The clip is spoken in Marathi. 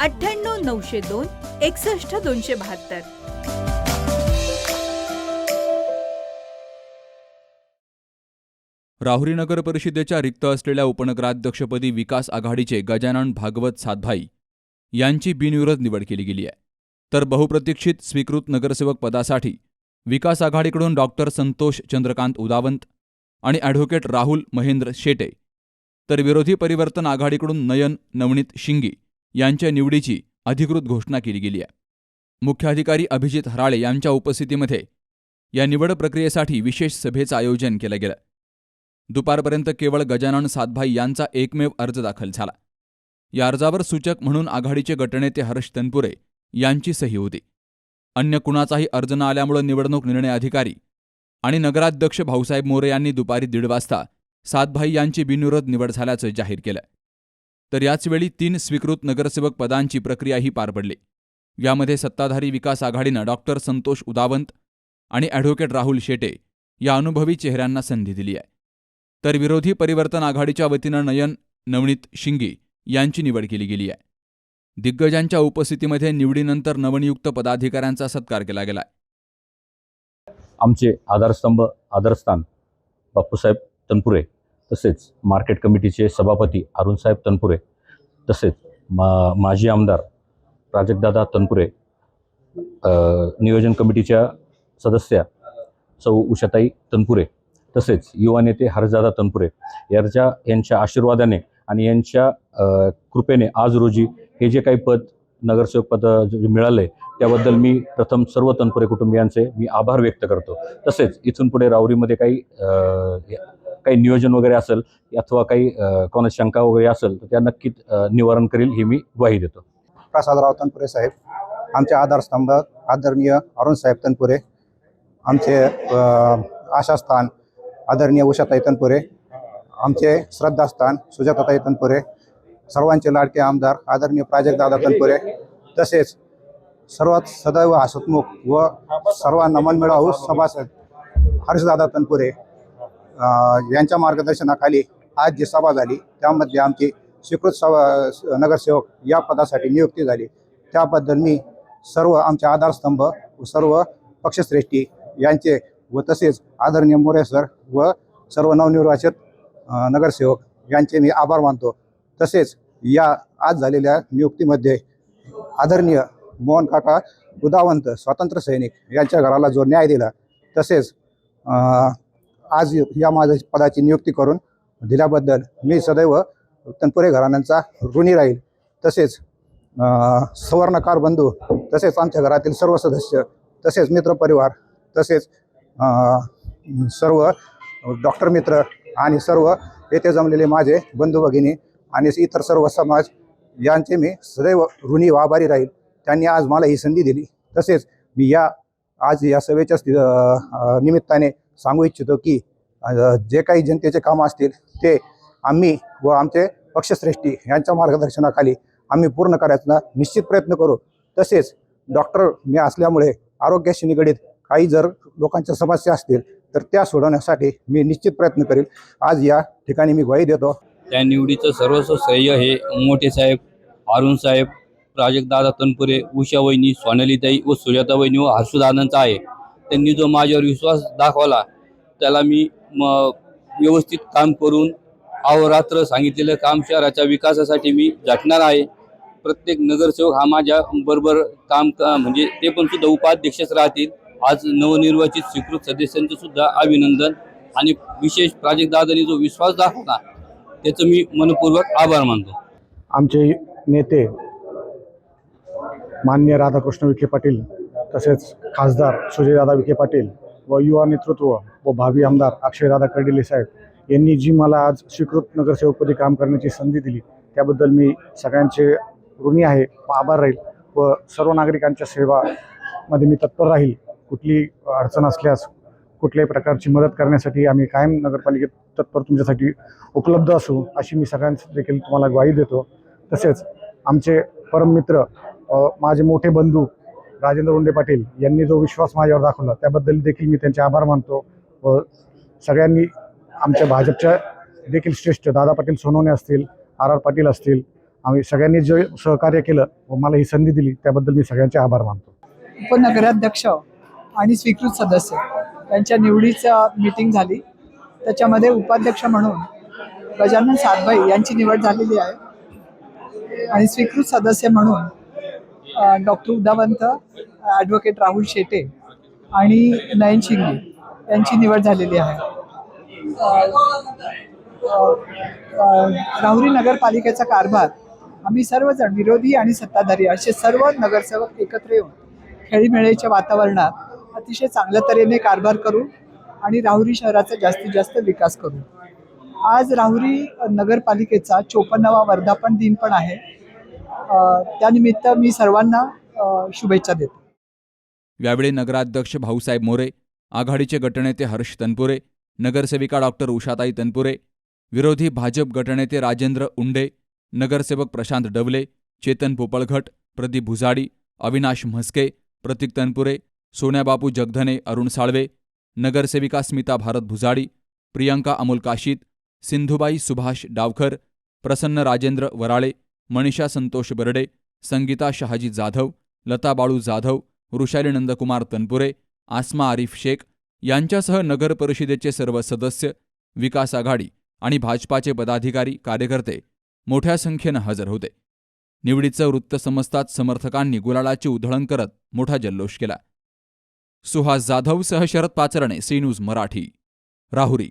अठ्ठ्याण्णव नऊशे दोन एकसष्ट दोनशे बहात्तर. राहुरी नगर परिषदेच्या रिक्त असलेल्या उपनगराध्यक्षपदी विकास आघाडीचे गजानन भागवत सातभाई यांची बिनविरोध निवड केली गेली आहे. तर बहुप्रतीक्षित स्वीकृत नगरसेवक पदासाठी विकास आघाडीकडून डॉक्टर संतोष चंद्रकांत उदावंत आणि ॲडव्होकेट राहुल महेंद्र शेटे तर विरोधी परिवर्तन आघाडीकडून नयन नवनीत शिंगी यांच्या निवडीची अधिकृत घोषणा केली गेली आहे. मुख्याधिकारी अभिजित हराळे यांच्या उपस्थितीमध्ये या निवड प्रक्रियेसाठी विशेष सभेचं आयोजन केलं गेलं. दुपारपर्यंत केवळ गजानन सातभाई यांचा एकमेव अर्ज दाखल झाला. या अर्जावर सूचक म्हणून आघाडीचे गटनेते हर्ष तनपुरे यांची सही होती. अन्य कुणाचाही अर्ज न आल्यामुळे निवडणूक निर्णय अधिकारी आणि नगराध्यक्ष भाऊसाहेब मोरे यांनी दुपारी दीड वाजता सातभाई यांची बिनविरोध निवड झाल्याचं जाहीर केलं. तर याचवेळी तीन स्वीकृत नगरसेवक पदांची प्रक्रियाही पार पडली. यामध्ये सत्ताधारी विकास आघाडीनं डॉक्टर संतोष उदावंत आणि ॲडव्होकेट राहुल शेटे या अनुभवी चेहऱ्यांना संधी दिली आहे. तर विरोधी परिवर्तन आघाडीच्या वतीनं नयन नवनीत शिंगी यांची निवड केली गेली आहे. दिग्गजांच्या उपस्थितीमध्ये निवडीनंतर नवनियुक्त पदाधिकाऱ्यांचा सत्कार केला गेला आमचे आधारस्तंभ आधारस्थान बापूसाहेब तनपुरे तसेच मार्केट कमिटीचे सभापती अरुणसाहेब तनपुरे तसेच मा माजी आमदार प्राजक्तदादा तनपुरे नियोजन कमिटीच्या सदस्या सौ उषाताई तनपुरे तसेच युवा नेते हर्षदादा तनपुरे यांच्या यांच्या आशीर्वादाने आणि यांच्या कृपेने आज रोजी हे जे काही पद नगरसेवक पद मिळाले त्याबद्दल मी प्रथम सर्व तनपुरे कुटुंबियांचे मी आभार व्यक्त करतो. तसेच इथून पुढे राऊरीमध्ये काही काही नियोजन वगैरे असेल अथवा काही कोणा कोणाची शंका वगैरे असेल तर त्या नक्कीच निवारण करील ही मी ग्वाही देतो. प्रसादराव तनपुरे साहेब आमचे आधारस्तंभ आदरणीय अरुणसाहेब तनपुरे आमचे आशास्थान आदरणीय उषाताई तनपुरे आमचे श्रद्धास्थान सुजाताताई तनपुरे सर्वांचे लाडके आमदार आदरणीय प्राजक्तदादा तनपुरे तसेच सर्वात सदैव हसतमुख व सर्वांना मन मिळावू सभासद हर्षदादा तनपुरे यांच्या मार्गदर्शनाखाली आज जी सभा झाली. त्यामध्ये आमची स्वीकृत सभा नगरसेवक या पदासाठी नियुक्ती झाली. त्याबद्दल मी सर्व आमचे आधारस्तंभ व सर्व पक्षश्रेष्ठी यांचे व तसेच आदरणीय मोरे सर व सर्व नवनिर्वाचित नगरसेवक यांचे मी आभार मानतो. तसेच या आज झालेल्या नियुक्तीमध्ये आदरणीय मोहन काका उदावंत स्वातंत्र्य सैनिक यांच्या घराला जो न्याय दिला. तसेच आज या माझ्या पदाची नियुक्ती करून दिल्याबद्दल मी सदैव तनपुरे घराण्यांचा ऋणी राहील. तसेच सवर्णकार बंधू तसेच आमच्या घरातील सर्व सदस्य तसेच मित्रपरिवार तसेच सर्व डॉक्टर मित्र आणि सर्व येथे जमलेले माझे बंधू भगिनी आणि इतर सर्व समाज यांचे मी सदैव ऋणी व आभारी राहील. त्यांनी आज मला ही संधी दिली. तसेच मी या आज या सभेच्या स्थि- निमित्ताने सांगू इच्छितो की जे काही जनतेचे कामं असतील ते आम्ही व आमचे पक्षश्रेष्ठी यांच्या मार्गदर्शनाखाली आम्ही पूर्ण करायचा निश्चित प्रयत्न करू. तसेच डॉक्टर मी असल्यामुळे आरोग्याशी निगडीत काही जर लोकांच्या समस्या असतील तर त्या सोडवण्यासाठी मी निश्चित प्रयत्न करेल. आज या ठिकाणी मी ग्वाही देतो. त्या निवडीचं सर्वस्व श्रेय हे मोठे साहेब अरुण साहेब प्राजक्तदादा तनपुरे उषा वहिनी सोनालीताई व सुजाता वहिनी व हर्षदादांचा आहे. त्यांनी जो माझ्यावर विश्वास दाखवला त्याला मी म व्यवस्थित काम करून अहोरात्र सांगितलेलं काम शहराच्या विकासासाठी मी झटणार आहे. प्रत्येक नगरसेवक हा माझ्या बरोबर काम का म्हणजे ते पण सुद्धा उपाध्यक्षच राहतील. आज नवनिर्वाचित स्वीकृत सदस्यांचं सुद्धा अभिनंदन आणि विशेष प्राजक्तदादांनी जो विश्वास दाखवला त्याचं मी मनपूर्वक आभार मानतो. आमचे नेते मान्य राधाकृष्ण विखे पाटील तसेच खासदार सुजयदादा विखे पाटील व युवा नेतृत्व व भावी आमदार अक्षयदादा कर्डिले साहेब यांनी जी मला आज स्वीकृत नगरसेवकपदी काम करण्याची संधी दिली त्याबद्दल मी सगळ्यांचे ऋणी आहे व आभार राहील व सर्व नागरिकांच्या सेवामध्ये मी तत्पर राहील. कुठली अडचण असल्यास कुठल्याही प्रकारची मदत करण्यासाठी आम्ही कायम नगरपालिकेत तत्पर तुमच्यासाठी उपलब्ध असू अशी मी सगळ्यांचं देखील तुम्हाला ग्वाही देतो. तसेच आमचे परममित्र माझे मोठे बंधू राजेंद्र उंडे पाटील यांनी जो विश्वास माझ्यावर दाखवला त्याबद्दल देखील मी त्यांचे आभार मानतो व सगळ्यांनी आमच्या भाजपच्या देखील श्रेष्ठ दादा पाटील सोनवणे असतील आर आर पाटील असतील आम्ही सगळ्यांनी जे सहकार्य केलं व मला ही संधी दिली त्याबद्दल मी सगळ्यांचे आभार मानतो. उपनगराध्यक्ष आणि स्वीकृत सदस्य यांच्या निवडीचं मीटिंग झाली. त्याच्यामध्ये उपाध्यक्ष म्हणून गजानन सातभाई यांची निवड झालेली आहे. आणि स्वीकृत सदस्य म्हणून डॉक्टर उदावंत ॲडव्होकेट राहुल शेटे आणि नयन शिंगे यांची निवड झालेली आहे. राहुरी नगरपालिकेचा कारभार आम्ही सर्वजण विरोधी आणि सत्ताधारी असे सर्व नगरसेवक एकत्र येऊन खेळीमेळीच्या वातावरणात अतिशय चांगल्या तऱ्हेने कारभार करू आणि राहुरी शहराचा जास्तीत जास्त विकास करू. आज राहुरी नगरपालिकेचा चोपन्नावा वर्धापन दिन पण आहे. त्यानिमित्त मी सर्वांना शुभेच्छा देतो. यावेळी नगराध्यक्ष भाऊसाहेब मोरे आघाडीचे गटनेते हर्ष तनपुरे नगरसेविका डॉक्टर उषाताई तनपुरे विरोधी भाजप गटनेते राजेंद्र उंडे नगरसेवक प्रशांत डवले चेतन पोपळघट प्रदीप भुजाडी अविनाश म्हस्के प्रतीक तनपुरे सोन्याबापू जगधने अरुण साळवे नगरसेविका स्मिता भारत भुजाडी प्रियंका अमोल काशीत सिंधुबाई सुभाष डावखर प्रसन्न राजेंद्र वराळे मनीषा संतोष बर्डे संगीता शहाजी जाधव लता बाळू जाधव वृषाली नंदकुमार तनपुरे आसमा आरिफ शेख यांच्यासह नगर परिषदेचे सर्व सदस्य विकास आघाडी आणि भाजपाचे पदाधिकारी कार्यकर्ते मोठ्या संख्येनं हजर होते. निवडीचं वृत्त समजताच समर्थकांनी गुलालाची उधळण करत मोठा जल्लोष केला. सुहास जाधव सह शरद पाचरणे सी न्यूज मराठी. राहुरी